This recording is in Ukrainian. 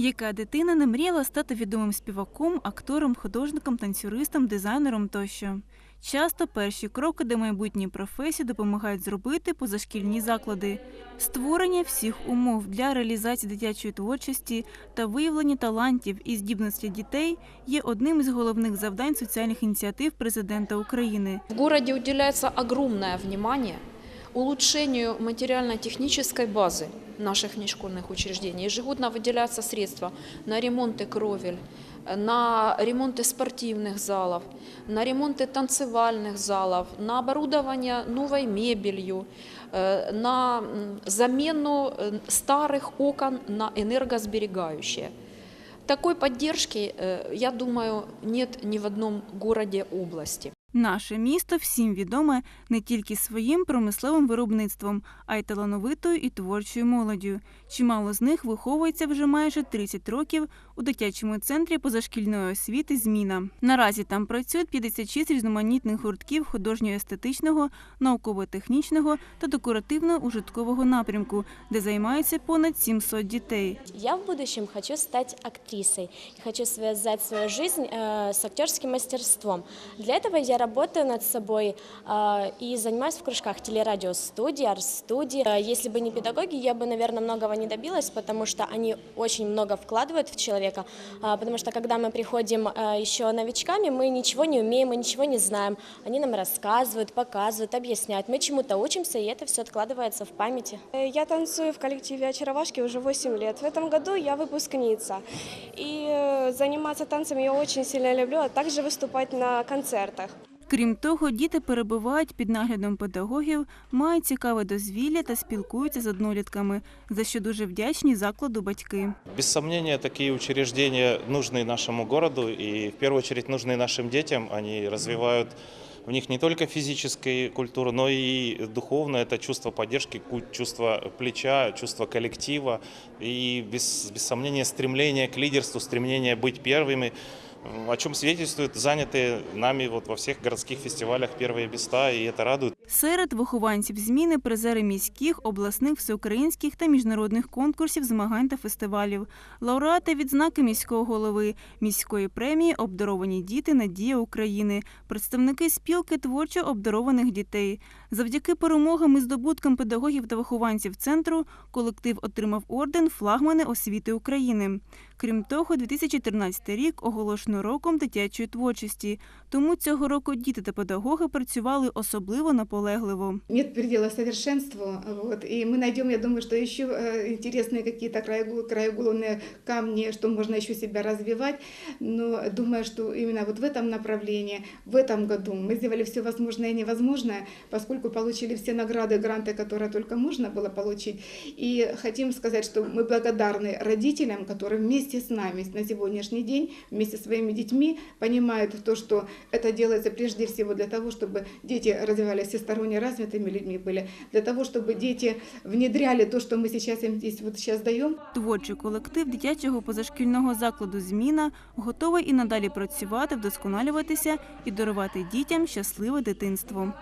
Яка дитина не мріяла стати відомим співаком, актором, художником, танцюристом, дизайнером тощо. Часто перші кроки до майбутньої професії допомагають зробити позашкільні заклади, створення всіх умов для реалізації дитячої творчості та виявлення талантів і здібностей дітей є одним із головних завдань соціальних ініціатив президента України. В городе уделяется огромное внимание улучшению материально-технической базы наших внешкольных учреждений. Ежегодно выделяются средства на ремонты кровель, на ремонты спортивных залов, на ремонты танцевальных залов, на оборудование новой мебелью, э, на м, замену э, старых окон на энергосберегающие. Такой поддержки, э, я думаю, нет ни в одном городе области. Наше місто всім відоме не тільки своїм промисловим виробництвом, а й талановитою і творчою молоддю. Чимало з них виховується вже майже 30 років у дитячому центрі позашкільної освіти Зміна. Наразі там працюють 56 різноманітних гуртків художньо-естетичного, науково-технічного та декоративно-ужиткового напрямку, де займаються понад 700 дітей. Я в будущем хочу стать актрисой. Я хочу связать свою жизнь э, с актерским мастерством. Для этого я работаю над собой э, и занимаюсь в кружках телерадиостудии, арт-студии. Э, Если бы не педагоги, я бы, наверное, многого не добилась, потому что они очень много вкладывают в человека. А, Потому что когда мы приходим э, еще новичками, мы ничего не умеем, мы ничего не знаем. Они нам рассказывают, показывают, объясняют. Мы чему-то учимся, и это все откладывается в памяти. Э, Я танцую в коллективе «Очаровашки» уже 8 лет. В этом году я выпускница. И э, заниматься танцем я очень сильно люблю, а также выступать на концертах. Крім того, діти перебувають під наглядом педагогів, мають цікаве дозвілля та спілкуються з однолітками, за що дуже вдячні закладу батьки. Без сомнения, такие учреждения нужны нашему городу и в первую очередь нужны нашим детям. Они развивают в них не только физическую культуру, но и духовное. Это чувство поддержки, ку- чувство плеча, чувство коллектива и без, без сомнения стремление к лидерству, стремление быть первыми, о чем свидетельствуют занятые нами вот во всех городских фестивалях первые места, и это радует. Серед вихованців зміни призери міських, обласних, всеукраїнських та міжнародних конкурсів, змагань та фестивалів, лауреати відзнаки міського голови, міської премії Обдаровані діти Надія України, представники спілки творчо обдарованих дітей. Завдяки перемогам і здобуткам педагогів та вихованців центру колектив отримав орден Флагмани освіти України. Крім того, 2014 рік оголошено роком дитячої творчості. Тому цього року діти та педагоги працювали особливо наполегливо. Нет предела совершенству, вот, и мы найдем, я думаю, что еще э, интересные какие-то краеугол- краеугольные камни, что можно еще себя развивать, но думаю, что именно вот в этом направлении, в этом году мы сделали все возможное и невозможное, поскольку получили все награды, гранты, которые только можно было получить, и хотим сказать, что мы благодарны родителям, которые вместе с нами на сегодняшний день, вместе со своими детьми понимают то, что это делается прежде всего для того, чтобы дети развивались всесторонне развитыми людьми были, для того, чтобы дети внедряли то, что мы сейчас им здесь вот сейчас даем, Творчий колектив дитячого позашкільного закладу Зміна готовий і надалі працювати, вдосконалюватися і дарувати дітям щасливе дитинство.